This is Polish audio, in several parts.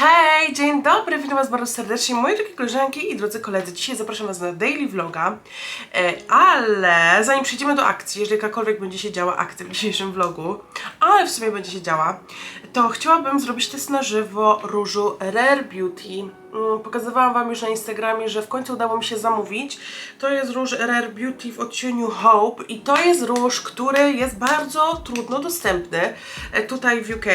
Hej, dzień dobry, witam was bardzo serdecznie, moje drogie koleżanki i drodzy koledzy. Dzisiaj zapraszam was na daily vloga, e, ale zanim przejdziemy do akcji, jeżeli jakakolwiek będzie się działa akcja w dzisiejszym vlogu, ale w sumie będzie się działa, to chciałabym zrobić test na żywo różu Rare Beauty. Mm, Pokazywałam wam już na Instagramie, że w końcu udało mi się zamówić. To jest róż Rare Beauty w odcieniu Hope i to jest róż, który jest bardzo trudno dostępny e, tutaj w UK.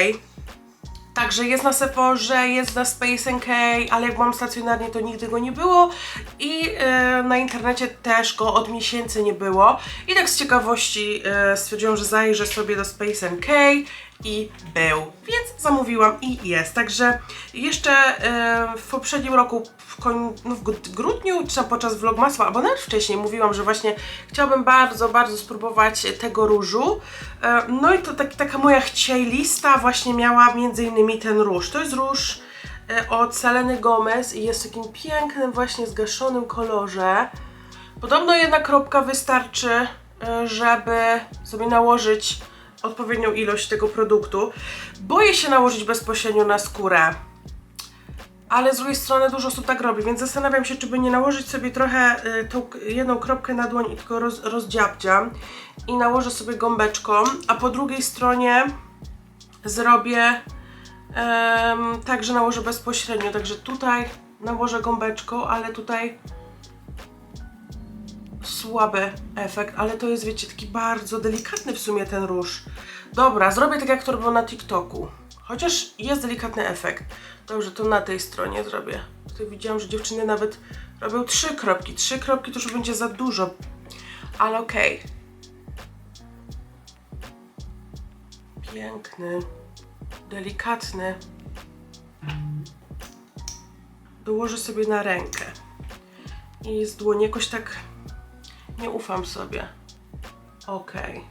Także jest na Sephorze, jest na Space NK, ale jak mam stacjonarnie to nigdy go nie było. I e, na internecie też go od miesięcy nie było. I tak z ciekawości e, stwierdziłam, że zajrzę sobie do Space NK i był, więc zamówiłam i jest. Także jeszcze e, w poprzednim roku w, koń, no w gr- grudniu, czy tam podczas vlogmasła, albo nawet wcześniej mówiłam, że właśnie chciałabym bardzo, bardzo spróbować tego różu. E, No i to tak, taka moja chciej lista właśnie miała między innymi ten róż. To jest róż e, od Seleny Gomez i jest w takim pięknym właśnie zgaszonym kolorze. Podobno jedna kropka wystarczy, e, żeby sobie nałożyć odpowiednią ilość tego produktu. Boję się nałożyć bezpośrednio na skórę ale z drugiej strony dużo osób tak robi, więc zastanawiam się, czy by nie nałożyć sobie trochę y, tą jedną kropkę na dłoń i tylko roz, i nałożę sobie gąbeczką, a po drugiej stronie zrobię em, tak, że nałożę bezpośrednio, także tutaj nałożę gąbeczką, ale tutaj słaby efekt, ale to jest, wiecie, taki bardzo delikatny w sumie ten róż. Dobra, zrobię tak, jak to robią na TikToku. Chociaż jest delikatny efekt. Dobrze, to na tej stronie zrobię. Tutaj widziałam, że dziewczyny nawet robią trzy kropki. Trzy kropki to już będzie za dużo. Ale okej. Piękny. Delikatny. Dołożę sobie na rękę. I z dłoni jakoś tak nie ufam sobie. Okej.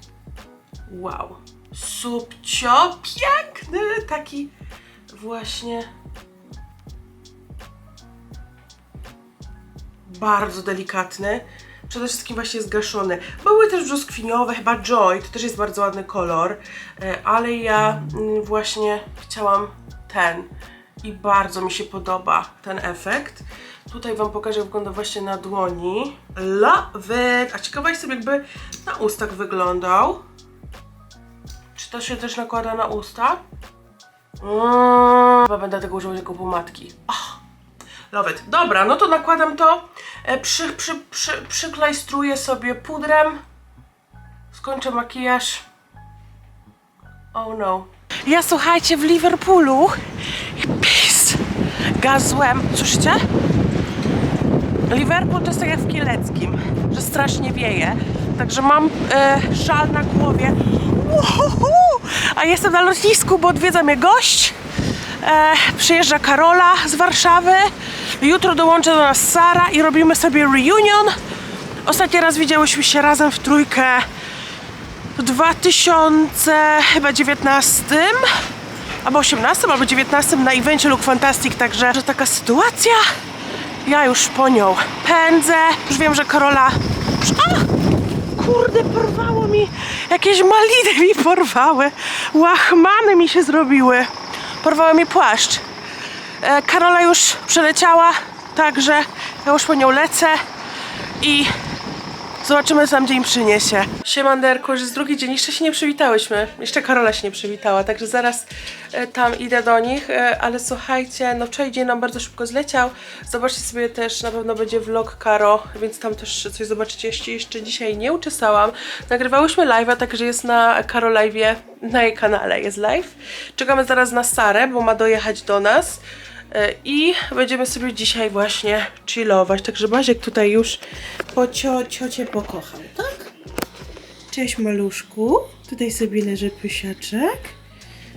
Wow. Subcio, piękny, taki właśnie bardzo delikatny. Przede wszystkim właśnie zgaszony. Były też brzoskwiniowe, chyba Joy, to też jest bardzo ładny kolor, e, ale ja mm, właśnie chciałam ten i bardzo mi się podoba ten efekt. Tutaj Wam pokażę, jak wygląda właśnie na dłoni. Love it! A ciekawa jestem, jakby na ustach wyglądał. Czy to się też nakłada na usta? Mm, chyba będę tego używać jako pomadki. Ach, love it. Dobra, no to nakładam to. E, Przy, przy, przy, przyklejstruję sobie pudrem. Skończę makijaż. Oh no. Ja słuchajcie, w Liverpoolu pis, gazłem. Słyszycie? Liverpool to jest tak jak w Kieleckim, że strasznie wieje. Także mam e, szal na głowie. Uhuhu! A jestem na lotnisku, bo odwiedza mnie gość. E, przyjeżdża Karola z Warszawy. Jutro dołączy do nas Sara i robimy sobie reunion. Ostatni raz widziałyśmy się razem w trójkę w 2019 albo 18 albo 19 na evencie Look Fantastic, także że taka sytuacja. Ja już po nią pędzę. Już wiem, że Karola. A! Kurde, porwało mi. Jakieś maliny mi porwały. Łachmany mi się zrobiły. Porwały mi płaszcz. E, Karola już przeleciała, także ja już po nią lecę i Zobaczymy, nam dzień przyniesie. Siemanderku, już jest drugi dzień, jeszcze się nie przywitałyśmy. Jeszcze Karola się nie przywitała, także zaraz e, tam idę do nich. E, ale słuchajcie, no wczoraj dzień nam bardzo szybko zleciał. Zobaczcie sobie też, na pewno będzie vlog Karo, więc tam też coś zobaczycie. Jeszcze, jeszcze dzisiaj nie uczesałam. Nagrywałyśmy live'a, także jest na Karo live'ie, na jej kanale jest live. Czekamy zaraz na Sarę, bo ma dojechać do nas. E, I będziemy sobie dzisiaj właśnie chillować. Także Baziek tutaj już po cio, ciocie pokochał, tak? Cześć maluszku. Tutaj sobie leży pysiaczek.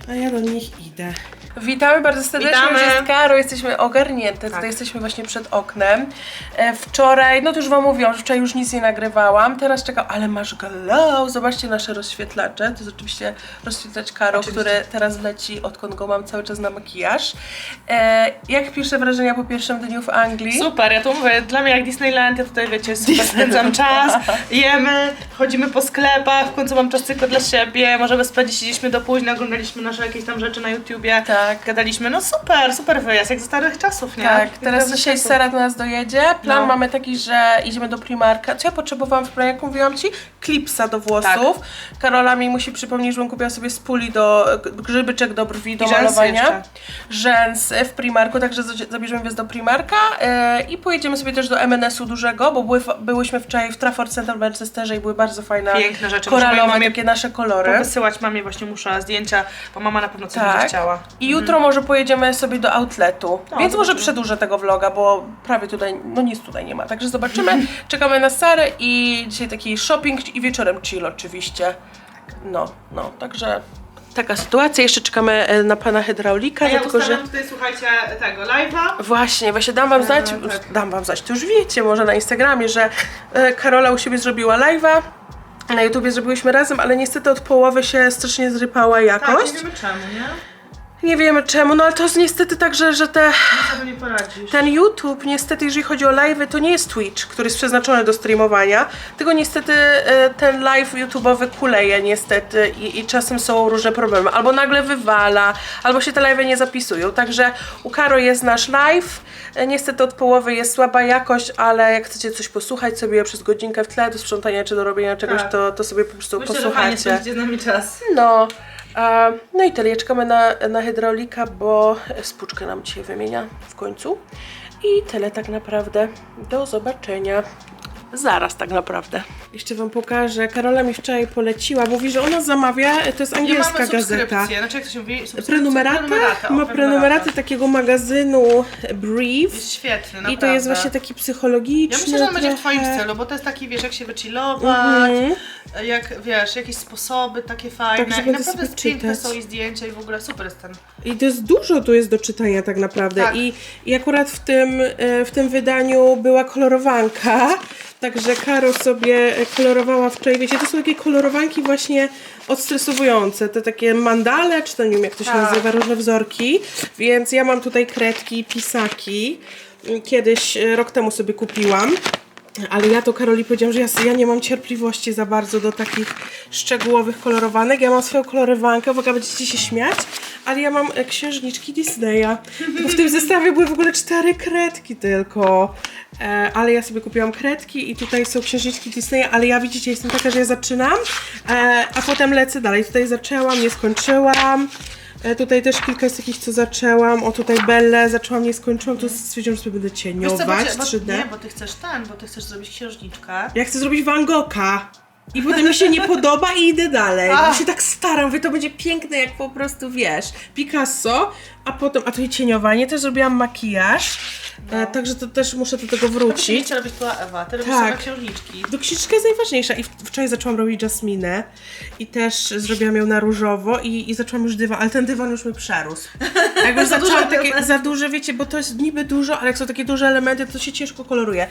A ja do nich idę. Witamy bardzo serdecznie, Witamy. jest Karo, jesteśmy ogarnięte, tutaj jesteśmy właśnie przed oknem. E, wczoraj, no to już wam mówiłam, że wczoraj już nic nie nagrywałam, teraz czekam, ale masz glow, zobaczcie nasze rozświetlacze, to jest oczywiście rozświetlacz Karo, który teraz leci, odkąd go mam cały czas na makijaż. E, jak pierwsze wrażenia po pierwszym dniu w Anglii? Super, ja to mówię, dla mnie jak Disneyland, ja tutaj wiecie, super spędzam czas, jemy, chodzimy po sklepach, w końcu mam czas tylko dla siebie, możemy spędzić, siedzieliśmy do późna, oglądaliśmy nasze jakieś tam rzeczy na YouTubie, Tak. Tak. gadaliśmy, no super, super wyjazd, jak ze starych czasów, nie? Tak, teraz dzisiaj czasów. Sera do nas dojedzie. Plan No. mamy taki, że idziemy do Primarka. Co ja potrzebowałam w Primarku? Mówiłam Ci? Klipsa do włosów. Tak. Karola mi musi przypomnieć, żebym kupiła sobie spuli do grzybyczek do brwi, do I rzęsy malowania. jeszcze. Rzęsy w Primarku, także z- zabierzemy was do Primarka e, i pojedziemy sobie też do M&S-u dużego, bo były, byłyśmy wczoraj w Trafford Center w Manchesterze i były bardzo fajne Piękne rzeczy. Muszę koralowe, mojej mamie takie nasze kolory. Wysyłać mamie właśnie muszę zdjęcia, bo mama na pewno coś Tak. będzie chciała. I jutro może pojedziemy sobie do outletu. No, Więc może przedłużę tego vloga, bo prawie tutaj, no nic tutaj nie ma. Także zobaczymy. Czekamy na Sarę i dzisiaj taki shopping i wieczorem chill oczywiście. No, no, także taka sytuacja. Jeszcze czekamy e, na pana hydraulika, A ja dlatego że... ustawiam tutaj, słuchajcie, tego live'a. Właśnie, właśnie dam wam znać, tak. dam wam znać, to już wiecie może na Instagramie, że e, Karola u siebie zrobiła live'a. Na YouTubie zrobiłyśmy razem, ale niestety od połowy się strasznie zrypała Tak, jakość. nie wiemy czemu, nie? Nie wiemy czemu, no ale to jest niestety tak, że, że te, nie poradzisz. ten YouTube, niestety jeżeli chodzi o live, to nie jest Twitch, który jest przeznaczony do streamowania, tylko niestety e, ten live YouTube'owy kuleje niestety i, i czasem są różne problemy. Albo nagle wywala, albo się te live nie zapisują. Także u Karo jest nasz live. E, Niestety od połowy jest słaba jakość, ale jak chcecie coś posłuchać sobie przez godzinkę w tle do sprzątania czy do robienia czegoś, Tak. to, to sobie po prostu Myślę, że fajnie posłuchacie. spędzicie z nami czas. No, no i tyle. Czekamy na, na hydraulika, bo spuczkę nam dzisiaj wymienia w końcu. I tyle tak naprawdę. Do zobaczenia. Zaraz tak naprawdę. Jeszcze wam pokażę. Karola mi wczoraj poleciła. Mówi, że ona zamawia, to jest angielska mamy gazeta. Znaczy jak to się mówi? Subskrypcję? Prenumeratę? Prenumeratę, o, Ma prenumeratę takiego magazynu Brief. Jest świetny, naprawdę. I to jest właśnie taki psychologiczny. Ja myślę, że on będzie w twoim trochę. stylu, bo to jest taki, wiesz, jak się wychillować, Mhm. jak, wiesz, jakieś sposoby takie fajne. Tak, I naprawdę jest piękne czytać. są i zdjęcia i w ogóle super jest ten. I to jest dużo tu jest do czytania tak naprawdę. Tak. I, I akurat w tym, e, w tym wydaniu była kolorowanka. Także Karo sobie kolorowała wczoraj. Wiecie, to są takie kolorowanki właśnie odstresowujące. Te takie mandale, czy to nie wiem jak to się Tak. nazywa, różne wzorki. Więc ja mam tutaj kredki, pisaki. Kiedyś, e, rok temu sobie kupiłam. Ale ja to Karoli powiedziałam, że ja, ja nie mam cierpliwości za bardzo do takich szczegółowych kolorowanek. Ja mam swoją kolorowankę, uwaga, będziecie się śmiać, ale ja mam e, księżniczki Disneya. Bo w tym zestawie były w ogóle cztery kredki tylko. E, ale ja sobie kupiłam kredki i tutaj są księżniczki Disneya, ale ja widzicie, jestem taka, że ja zaczynam, e, a potem lecę dalej. Tutaj zaczęłam, nie skończyłam. E, tutaj też kilka jest takich, co zaczęłam. O, tutaj Belle zaczęłam, nie skończyłam. To stwierdziłam, że sobie będę Wiesz cieniować co, bo, cię- 3D. bo, nie, bo ty chcesz ten, bo ty chcesz zrobić księżniczkę. Ja chcę zrobić Van Gogha. I potem mi się nie podoba i idę dalej. Bo się tak staram, mówię, to będzie piękne, jak po prostu wiesz. Picasso, a potem, a tutaj cieniowanie, też zrobiłam makijaż. E, także to też muszę do tego wrócić. robić była Ewa, ty robisz Tak. same księżniczki. Do księżniczka jest najważniejsza. I w- wczoraj zaczęłam robić Jasminę i też zrobiłam ją na różowo i, i zaczęłam już dywan, ale ten dywan już mi przerósł. Jak już zaczęłam takie, za duże, wiecie, bo to jest niby dużo, ale jak są takie duże elementy, to się ciężko koloruje.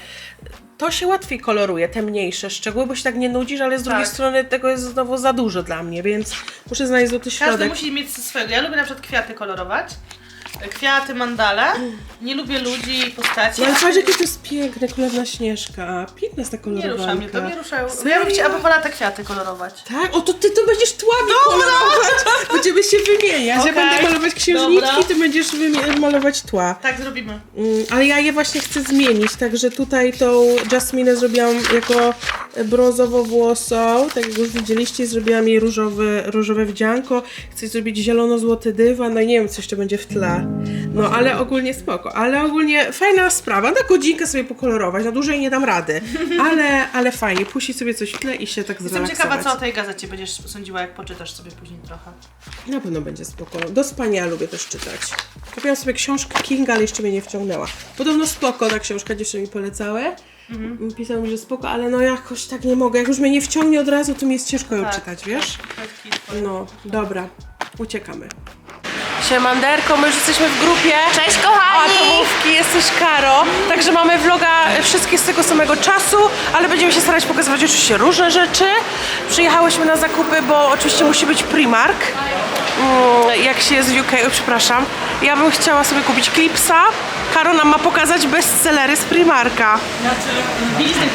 To się łatwiej koloruje, te mniejsze szczegóły, bo się tak nie nudzisz, ale z drugiej Tak. strony tego jest znowu za dużo dla mnie, więc muszę znaleźć złoty Każdy środek. musi mieć swojego. Ja lubię na przykład kwiaty kolorować. Kwiaty, mandale. Nie lubię ludzi i postaci. No ale patrz, jakie to jest piękne, królewna Śnieżka. Piękna jest ta Nie kolorowanka. rusza mnie, to nie ruszają. Ja bym chciała wolała te kwiaty kolorować. Tak? O, to ty to będziesz tłami kolorować. Będziemy się wymieniać. Ja będę malować księżniczki, Dobra. ty będziesz wymie- malować tła. Tak zrobimy. Mm, ale ja je właśnie chcę zmienić, także tutaj tą Jasminę zrobiłam jako brązowo-włosą, tak jak już widzieliście, zrobiłam jej różowy, różowe wdzianko. Chcę zrobić zielono-złoty dywan, no i nie wiem, co jeszcze będzie w tle. No, ale ogólnie spoko, ale ogólnie fajna sprawa, na godzinkę sobie pokolorować, na dłużej nie dam rady, ale, ale fajnie, puścić sobie coś w tle i się tak Jestem zrelaksować. ciekawa, co o tej gazecie będziesz sądziła, jak poczytasz sobie później trochę. Na pewno będzie spoko. Do spania lubię też czytać. Kupiłam sobie książkę Kinga, ale jeszcze mnie nie wciągnęła. Podobno spoko ta książka, dziewczyny mi polecały. Mhm. Pisały mi, że spoko, ale no jakoś tak nie mogę. Jak już mnie nie wciągnie od razu, to mi jest ciężko ją Tak. czytać, wiesz? Kredki twoje. No, dobra. Uciekamy. Siemanderko, my już jesteśmy w grupie. Cześć kochani! Atomówki, jesteś Karo. Także mamy vloga e, wszystkie z tego samego czasu, ale będziemy się starać pokazywać oczywiście różne rzeczy. Przyjechałyśmy na zakupy, bo oczywiście musi być Primark. Mm, jak się jest w UK, o, przepraszam. Ja bym chciała sobie kupić Clipsa. Karo nam ma pokazać bestsellery z Primarka. Znaczy, bielizny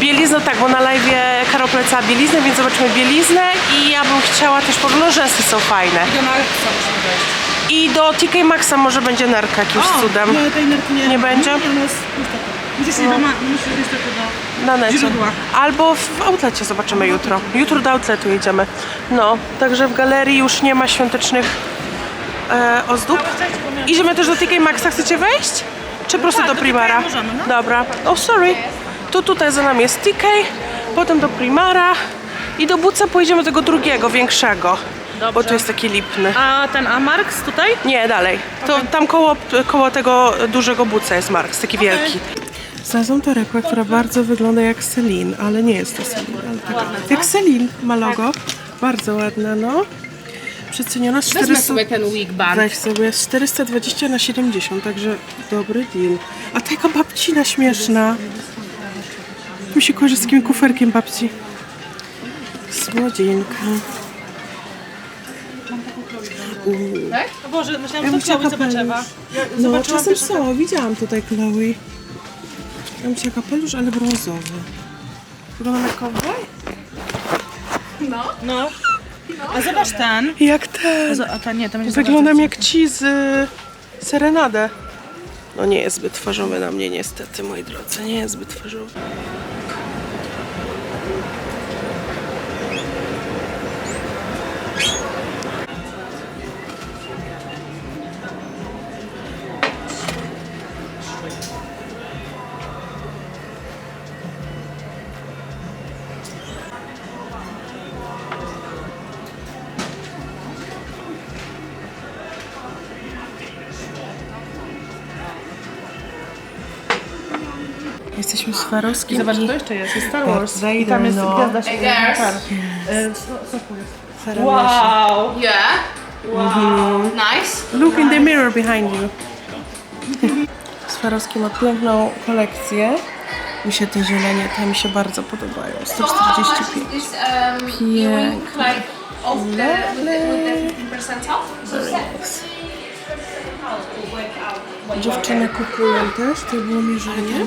Bieliznę tak, bo na live Karo polecała bieliznę, więc zobaczymy bieliznę i ja bym chciała też, bo rzęsy są fajne. Do Marksa musimy wejść. I do TK Maxa może będzie nerka jakimś cudem. Nie, tej nerki nie, Nie będzie? Nie, ona jest niestety. Musisz iść do, ma- musisz niestety do... Na necie. Źródła. Albo w outlecie zobaczymy jutro. Jutro do outletu jedziemy. No, także w galerii już nie ma świątecznych e, ozdób. Idziemy też do TK Maxa, chcecie wejść? Czy po prostu tak, do Primara? Możemy, no. Dobra. Oh, sorry. Tu tutaj za nami jest TK, potem do Primara i do Buca pojedziemy tego drugiego, większego. Bo Dobrze. tu jest taki lipny. A ten Amarks tutaj? Nie, dalej. To tam koło, koło tego dużego buca jest Marks, taki wielki. Znalazłam torebkę, która bardzo wygląda jak Celine, ale nie jest to Celine. Ale taka, jak Celine ma logo. Bardzo ładna, no. Przeceniona z 400... ten wig band. Weź sobie z 420 na 70, także dobry deal. A taka babcina śmieszna. Mi się kojarzy z takim kuferkiem babci. Słodzinka. O Boże, myślałam, Ja że bym to chciała Chloe kapelusz. Ja No, zobaczyłam czasem też- są. Widziałam tutaj Chloe. Ja bym chciała kapelusz, ale brązowy. Wygląda jak cowboy? No. A zobacz ten. Jak ten. A ten nie, Wyglądam jak ci z y, Serenade. No nie jest zbyt twarzowy na mnie niestety, moi drodzy. Nie jest zbyt twarzowy. W Swarowskim Zobacz, i to jeszcze jest, jest Star Darth Wars. Vader, I tam jest no. gwiazda się co tu jest? Sara Wow! Yeah. Wow. Nice. Look in the mirror behind you. Swarowski ma piękną kolekcję. Mi się te zielenie, te mi się bardzo podobają. So how much 145. is this um, earring like of the with the, with the 15% off? So set. Dziewczyny kupują też, to było mierzenie.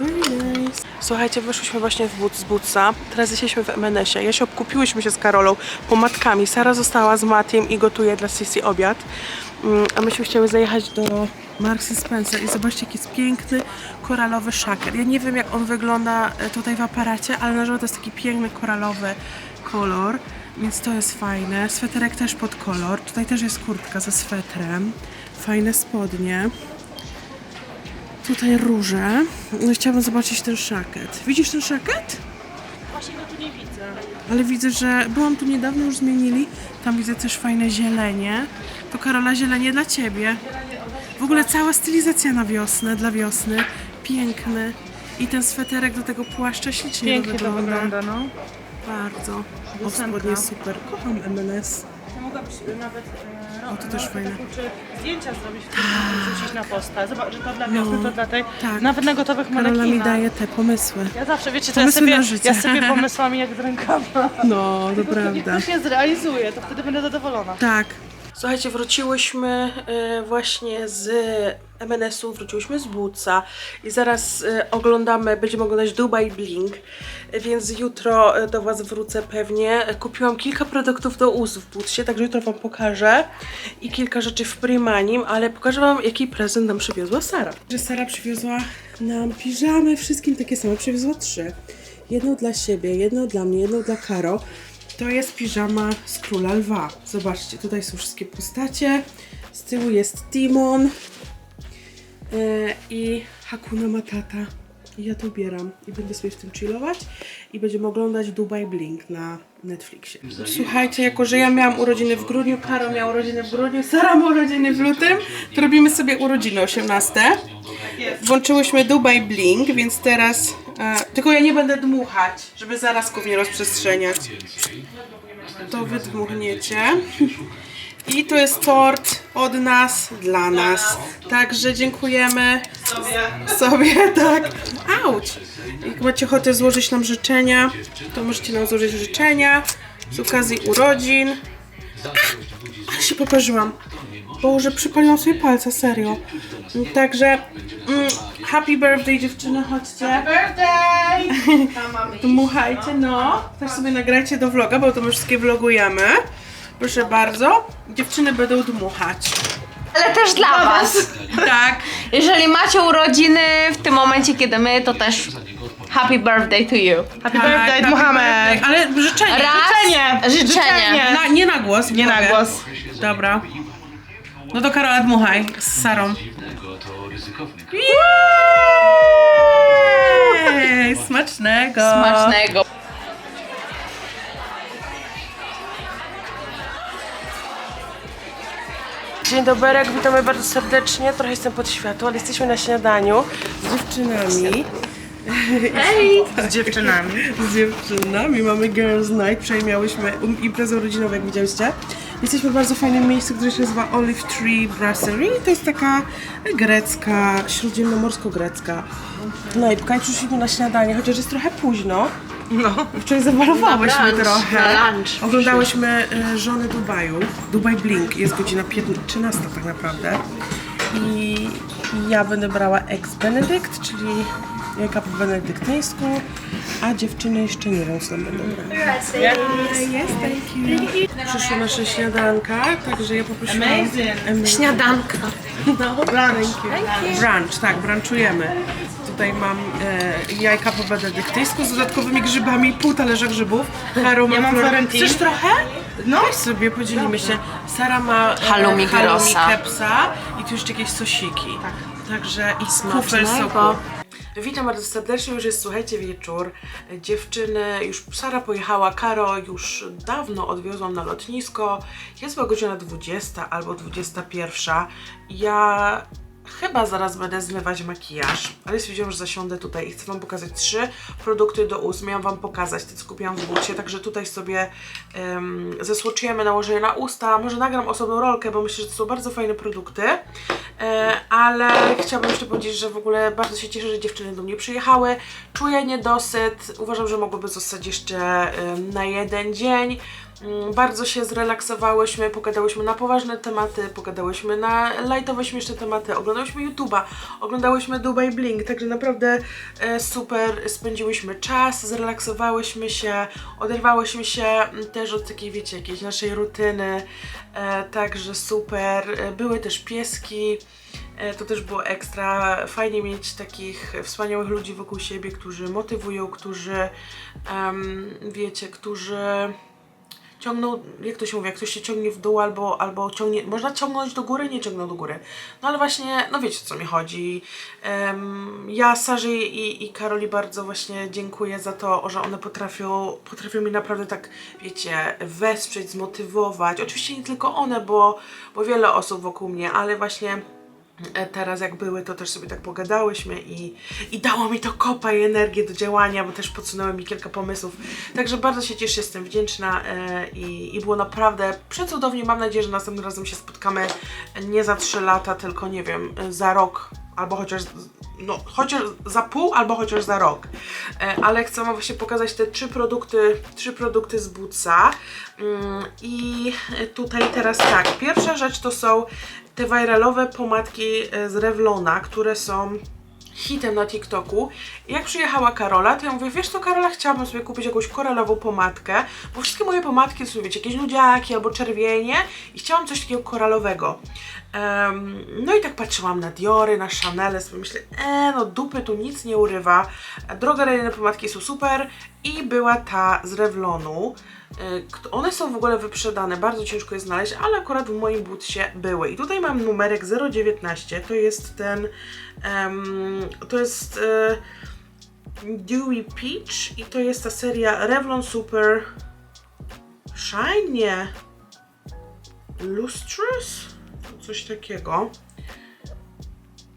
Nice. Słuchajcie, wyszłyśmy właśnie w but, z Butsa. Teraz jesteśmy w MNS-ie. Ja się obkupiłyśmy się z Karolą pomadkami. Sara została z Matiem i gotuje dla Sisi obiad. Mm, A myśmy chciały zajechać do Marks Spencer i zobaczcie, jaki jest piękny koralowy szaker. Ja nie wiem, jak on wygląda e, tutaj w aparacie, ale na żywo to jest taki piękny koralowy kolor, więc to jest fajne. Sweterek też pod kolor. Tutaj też jest kurtka ze swetrem. Fajne spodnie. Tutaj róże. No chciałabym zobaczyć ten szaket. Widzisz ten szaket? Właśnie go tu nie widzę. Ale widzę, że byłam tu niedawno, już zmienili. Tam widzę też fajne zielenie. To Karola, zielenie dla Ciebie. W ogóle cała stylizacja na wiosnę, dla wiosny. Piękny. I ten sweterek do tego płaszcza ślicznie Pięknie to wygląda, no. Bardzo. O, spodnie super. Kocham M&S. Ja mogłabyś y, nawet ro- to też no, fajne. czy zdjęcia zrobić, w wrzucić na posta. Zobacz, że to dla wiosny, to dla tej, tak. nawet na gotowych Karola mi manekinach. daje te pomysły. Ja zawsze, wiecie, to ja Pomysły sobie, na życie. ja sobie pomysłami jak z rękawa. No, to prawda. ktoś je zrealizuje, to wtedy będę zadowolona. Tak. Słuchajcie, wróciłyśmy e, właśnie z MNS-u, wróciłyśmy z Buca i zaraz e, oglądamy, będziemy oglądać Dubai Bling, e, więc jutro e, do Was wrócę pewnie. Kupiłam kilka produktów do ust w Bucie, także jutro Wam pokażę i kilka rzeczy w Primanim, ale pokażę Wam, jaki prezent nam przywiozła Sara. Że Sara przywiozła nam piżamy, wszystkim takie same, przywiozła trzy. Jedną dla siebie, jedną dla mnie, jedną dla Karo. To jest piżama z Króla Lwa. Zobaczcie, tutaj są wszystkie postacie. Z tyłu jest Timon i Hakuna Matata. I ja to ubieram i będę sobie w tym chillować i będziemy oglądać Dubai Blink na Netflixie. Słuchajcie, jako że ja miałam urodziny w grudniu, Karo miała urodziny w grudniu, Sara ma urodziny w lutym, to robimy sobie urodziny 18. Włączyłyśmy Dubai Blink, więc teraz... E, tylko ja nie będę dmuchać, żeby zarazków nie rozprzestrzeniać. To wy dmuchniecie. I to jest tort od nas, dla nas. Także dziękujemy sobie, sobie tak. Auć! Jak macie ochotę złożyć nam życzenia, to możecie nam złożyć życzenia z okazji urodzin. Ach, ale się poparzyłam. Boże, przypaliłam sobie palce, serio. Także mm, happy birthday dziewczyny, chodźcie. Birthday! Dmuchajcie, no. Też sobie nagrajcie do vloga, bo to my wszystkie vlogujemy. Proszę bardzo, dziewczyny będą dmuchać. Ale też dla was. Tak. Jeżeli macie urodziny w tym momencie, kiedy my, to też happy birthday to you. Happy tak, birthday, dmuchamy. Ale życzenie. Raz, Życzenie. życzenie. Na, nie na głos. Nie na mogę. głos. Dobra. No to Karola dmuchaj z Sarą. to ryzykowny Jej, smacznego. Smacznego. Dzień dobry, witamy bardzo serdecznie. Trochę jestem pod światło, ale jesteśmy na śniadaniu z dziewczynami. Z dziewczynami. Z dziewczynami mamy Girls Night. Przejmiałyśmy um- imprezę urodzinową, jak widzieliście. Jesteśmy w bardzo fajnym miejscu, które się nazywa Olive Tree Brasserie. To jest taka grecka, śródziemnomorsko-grecka knajpka i przyszliśmy na śniadanie, chociaż jest trochę późno. No. Wczoraj zamalowałyśmy Na brunch, trochę. na lunch Oglądałyśmy y, żony Dubaju. Dubaj Blink. Jest godzina 15, 13 tak naprawdę. I i ja będę brała ex Benedict, czyli jajka po benedyktyńsku, a dziewczyny jeszcze nie wiem co tam będą brały. Jest, thank you. Przyszło nasze śniadanka, także ja poprosiłam... Amazing. Śniadanka. No, brunch. Brunch, tak, brunchujemy. Tutaj mam e, jajka po benedyktyńsku z dodatkowymi grzybami, pół talerza grzybów. Karo ma Ja mam. Chcesz trochę? No. Weź sobie, podzielimy się. Sara ma e, Halloumi gyrosa. kepsa i tu jeszcze jakieś sosiki. Tak. Także i kufel Smacznego. soku. Witam bardzo serdecznie, już jest słuchajcie wieczór. Dziewczyny, już Sara pojechała, Karo już dawno odwiozłam na lotnisko. Jest chyba godzina 20 albo 21. Ja chyba zaraz będę zmywać makijaż, ale stwierdziłam, że zasiądę tutaj i chcę Wam pokazać trzy produkty do ust. Miałam Wam pokazać te, co kupiłam w bucie, także tutaj sobie um, zesłoczyjemy nałożenie na usta. Może nagram osobną rolkę, bo myślę, że to są bardzo fajne produkty. E, ale chciałabym jeszcze powiedzieć, że w ogóle bardzo się cieszę, że dziewczyny do mnie przyjechały. Czuję niedosyt. Uważam, że mogłyby zostać jeszcze em, na jeden dzień. Mm, Bardzo się zrelaksowałyśmy, pogadałyśmy na poważne tematy, pogadałyśmy na lightowe, śmieszne tematy, oglądałyśmy YouTube'a, oglądałyśmy Dubai Blink, także naprawdę e, super spędziłyśmy czas, zrelaksowałyśmy się, oderwałyśmy się mm, też od takiej, wiecie, jakiejś naszej rutyny, e, także super. E, Były też pieski, To też było ekstra. Fajnie mieć takich wspaniałych ludzi wokół siebie, którzy motywują, którzy, em, wiecie, którzy ciągną, jak to się mówi, jak ktoś się ciągnie w dół albo, albo ciągnie, można ciągnąć do góry, nie ciągną do góry. No ale właśnie, no wiecie o co mi chodzi. Em, ja Sarze i, i Karoli bardzo właśnie dziękuję za to, że one potrafią, potrafią mi naprawdę tak, wiecie, wesprzeć, zmotywować. Oczywiście nie tylko one, bo, bo wiele osób wokół mnie, ale właśnie teraz jak były, to też sobie tak pogadałyśmy i, i dało mi to kopa i energię do działania, bo też podsunęły mi kilka pomysłów. Także bardzo się cieszę, jestem wdzięczna e, i, i było naprawdę przecudownie. Mam nadzieję, że następnym razem się spotkamy nie za 3 lata, tylko nie wiem, e, za rok albo chociaż no, chociaż za pół, albo chociaż za rok. E, ale chcę Wam właśnie pokazać te trzy produkty, trzy produkty z Bootsa. Mm, I tutaj teraz tak, pierwsza rzecz to są te viralowe pomadki e, z Revlona, które są hitem na TikToku. Jak przyjechała Karola, to ja mówię, wiesz co Karola, chciałabym sobie kupić jakąś koralową pomadkę, bo wszystkie moje pomadki to są, wiecie, jakieś nudziaki albo czerwienie i chciałam coś takiego koralowego. Em, no i tak patrzyłam na Diory, na Chanel, sobie myślę, e, no dupy tu nic nie urywa. Drogeryjne pomadki są super i była ta z Revlonu. Kt- One są w ogóle wyprzedane, bardzo ciężko je znaleźć, ale akurat w moim butsie były. I tutaj mam numerek 019, to jest ten, em, to jest e, Dewy Peach i to jest ta seria Revlon Super Shine, nie, Lustrous, coś takiego.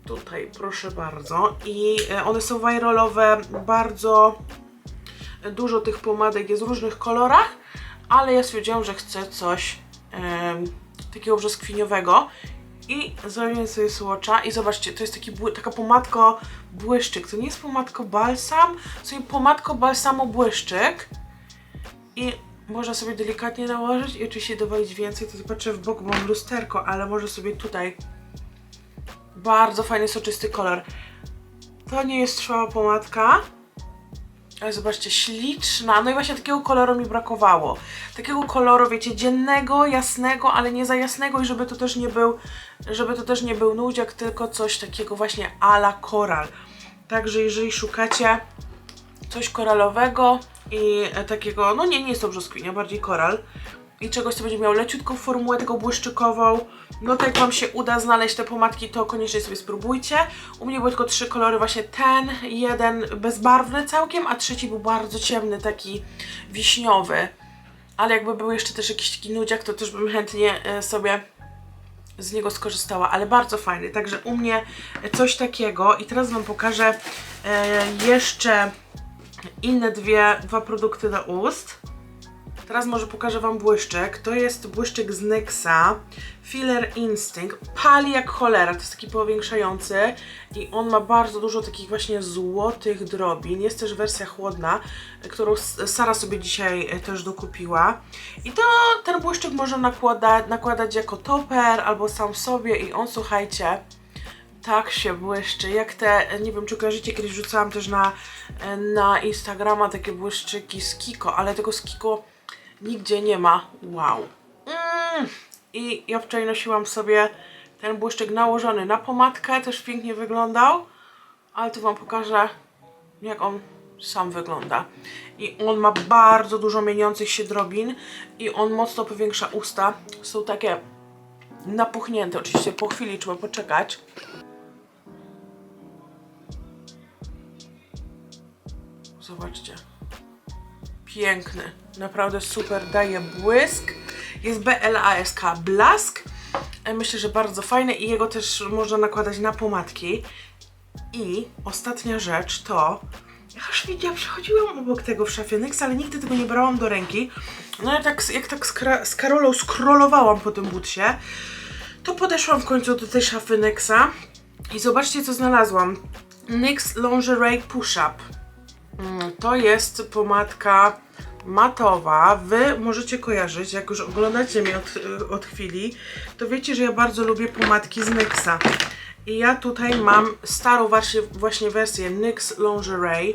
Tutaj, proszę bardzo. I e, one są viralowe, bardzo dużo tych pomadek jest w różnych kolorach, ale ja stwierdziłam, że chcę coś em, takiego brzoskwiniowego. I zrobiłem sobie słocza i zobaczcie, to jest taki taka pomadko błyszczyk, to nie jest pomadko balsam, to jest pomadko balsamo błyszczyk. I można sobie delikatnie nałożyć i oczywiście dowolić więcej, to patrzę w bok, bo mam lusterko, ale może sobie tutaj. Bardzo fajny, soczysty kolor. To nie jest trwała pomadka, Ale zobaczcie, śliczna. No i właśnie takiego koloru mi brakowało. Takiego koloru, wiecie, dziennego, jasnego, ale nie za jasnego i żeby to też nie był, żeby to też nie był nudziak, tylko coś takiego właśnie ala koral. Także jeżeli szukacie coś koralowego i takiego, no nie, nie jest to brzoskwinia, bardziej koral i czegoś, co będzie miał leciutką formułę, taką błyszczykową, no to jak Wam się uda znaleźć te pomadki, to koniecznie sobie spróbujcie. U mnie były tylko trzy kolory, właśnie ten, jeden bezbarwny całkiem, a trzeci był bardzo ciemny, taki wiśniowy. Ale jakby był jeszcze też jakiś taki nudziak, to też bym chętnie e, sobie z niego skorzystała, ale bardzo fajny. Także u mnie coś takiego i teraz Wam pokażę e, jeszcze inne dwie, dwa produkty do ust. Teraz może pokażę Wam błyszczyk. To jest błyszczyk z NYXa. Filler Instinct. Pali jak cholera. To jest taki powiększający i on ma bardzo dużo takich właśnie złotych drobin. Jest też wersja chłodna, którą Sara sobie dzisiaj e, też dokupiła. I to ten błyszczyk można nakłada, nakładać jako toper albo sam sobie i on, słuchajcie, tak się błyszczy, jak te, nie wiem czy kojarzycie, kiedyś rzucałam też na, na Instagrama takie błyszczyki z Kiko, ale tego z Kiko nigdzie nie ma. Wow. Mm. I ja wczoraj nosiłam sobie ten błyszczyk nałożony na pomadkę, też pięknie wyglądał, ale tu Wam pokażę jak on sam wygląda. I on ma bardzo dużo mieniących się drobin i on mocno powiększa usta. Są takie napuchnięte, oczywiście po chwili trzeba poczekać. Zobaczcie. Piękny. Naprawdę super. Daje błysk. Jest BLASK Blask. E, Myślę, że bardzo fajny i jego też można nakładać na pomadki. I ostatnia rzecz to... Ja już widziałam, przechodziłam obok tego w szafie Nyx, ale nigdy tego nie brałam do ręki. No tak, jak tak z Karolą skrolowałam po tym butsie, to podeszłam w końcu do tej szafy Nyxa i zobaczcie co znalazłam. NYX Lingerie Push Up. Mm, To jest pomadka matowa. Wy możecie kojarzyć, jak już oglądacie mnie od, od chwili, to wiecie, że ja bardzo lubię pomadki z NYXa. I ja tutaj mam starą właśnie, właśnie wersję NYX Lingerie.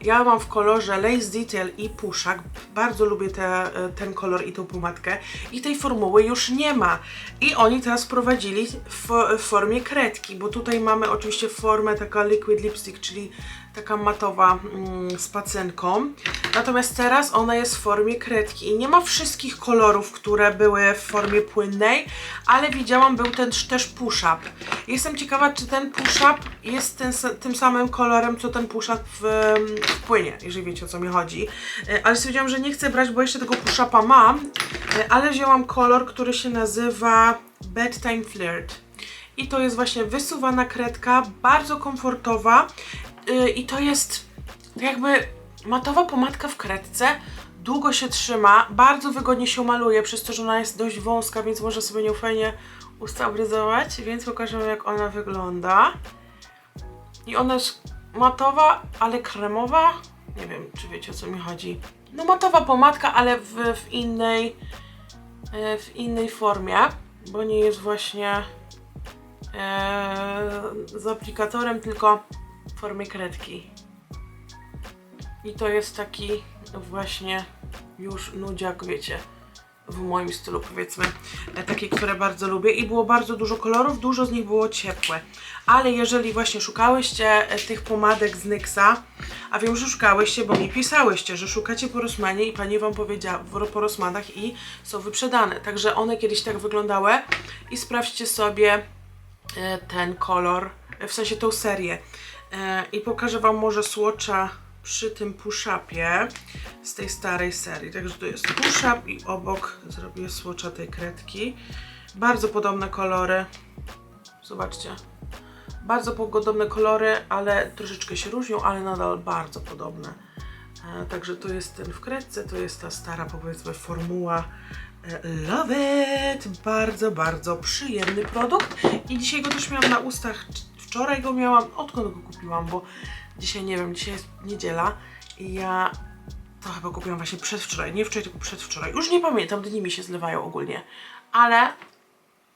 Ja mam w kolorze Lace Detail i Pushak. Bardzo lubię te, ten kolor i tą pomadkę. I tej formuły już nie ma. I oni teraz wprowadzili w, w formie kredki, bo tutaj mamy oczywiście formę taka liquid lipstick, czyli taka matowa mm, z pacynką. Natomiast teraz ona jest w formie kredki i nie ma wszystkich kolorów, które były w formie płynnej, ale widziałam był ten też push-up. Jestem ciekawa, czy ten push-up jest ten, tym samym kolorem, co ten push-up w, w płynie, jeżeli wiecie o co mi chodzi. E, Ale stwierdziłam, że nie chcę brać, bo jeszcze tego push-upa mam, e, ale wzięłam kolor, który się nazywa Bedtime Flirt. I to jest właśnie wysuwana kredka, bardzo komfortowa yy, i to jest jakby matowa pomadka w kredce, długo się trzyma, bardzo wygodnie się maluje, przez to, że ona jest dość wąska, więc można sobie nią fajnie usta obryzować, więc pokażę jak ona wygląda. I ona jest matowa, ale kremowa. Nie wiem, czy wiecie o co mi chodzi. No matowa pomadka, ale w, w innej e, w innej formie, bo nie jest właśnie e, z aplikatorem, tylko formie kredki. I to jest taki właśnie już nudziak, wiecie, w moim stylu powiedzmy, takie, które bardzo lubię i było bardzo dużo kolorów, dużo z nich było ciepłe. Ale jeżeli właśnie szukałyście e, tych pomadek z NYXa, a wiem, że szukałyście, bo mi pisałyście, że szukacie po Rossmanie i pani wam powiedziała po Rossmanach i są wyprzedane. Także one kiedyś tak wyglądały i sprawdźcie sobie e, ten kolor, e, w sensie tą serię. E, I pokażę wam może słocza przy tym push-upie z tej starej serii. Także tu jest push-up i obok zrobię słocza tej kredki. Bardzo podobne kolory. Zobaczcie. Bardzo podobne kolory, ale troszeczkę się różnią, ale nadal bardzo podobne. E, Także to jest ten w kredce, to jest ta stara powiedzmy formuła E, Love it! Bardzo, bardzo przyjemny produkt i dzisiaj go też miałam na ustach. Wczoraj go miałam, odkąd go kupiłam, bo dzisiaj nie wiem, dzisiaj jest niedziela i ja to chyba kupiłam właśnie przedwczoraj, nie wczoraj, tylko przedwczoraj. Już nie pamiętam, dni mi się zlewają ogólnie, ale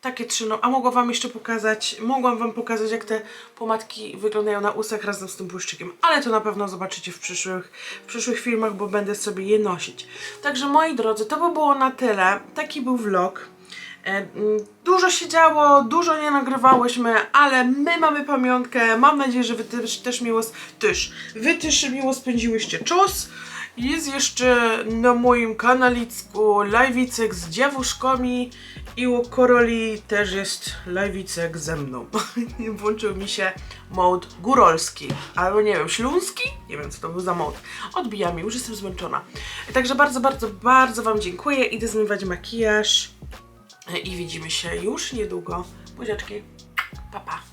Takie trzy, no, a mogłam wam jeszcze pokazać, mogłam wam pokazać jak te pomadki wyglądają na ustach razem z tym błyszczykiem, ale to na pewno zobaczycie w przyszłych, w przyszłych filmach, bo będę sobie je nosić. Także moi drodzy, to by było na tyle. Taki był vlog. E, mm, Dużo się działo, dużo nie nagrywałyśmy, ale my mamy pamiątkę. Mam nadzieję, że wy też, też miło, też, wy też miło spędziłyście czas. Jest jeszcze na moim kanalicku live'icek z dziewuszkami i u Koroli też jest live'icek ze mną. Włączył mi się mode górolski, albo nie wiem, śląski? Nie wiem co to był za mode. Odbija mi, już jestem zmęczona. Także bardzo, bardzo, bardzo wam dziękuję. Idę zmywać makijaż i widzimy się już niedługo. Buziaczki, pa pa.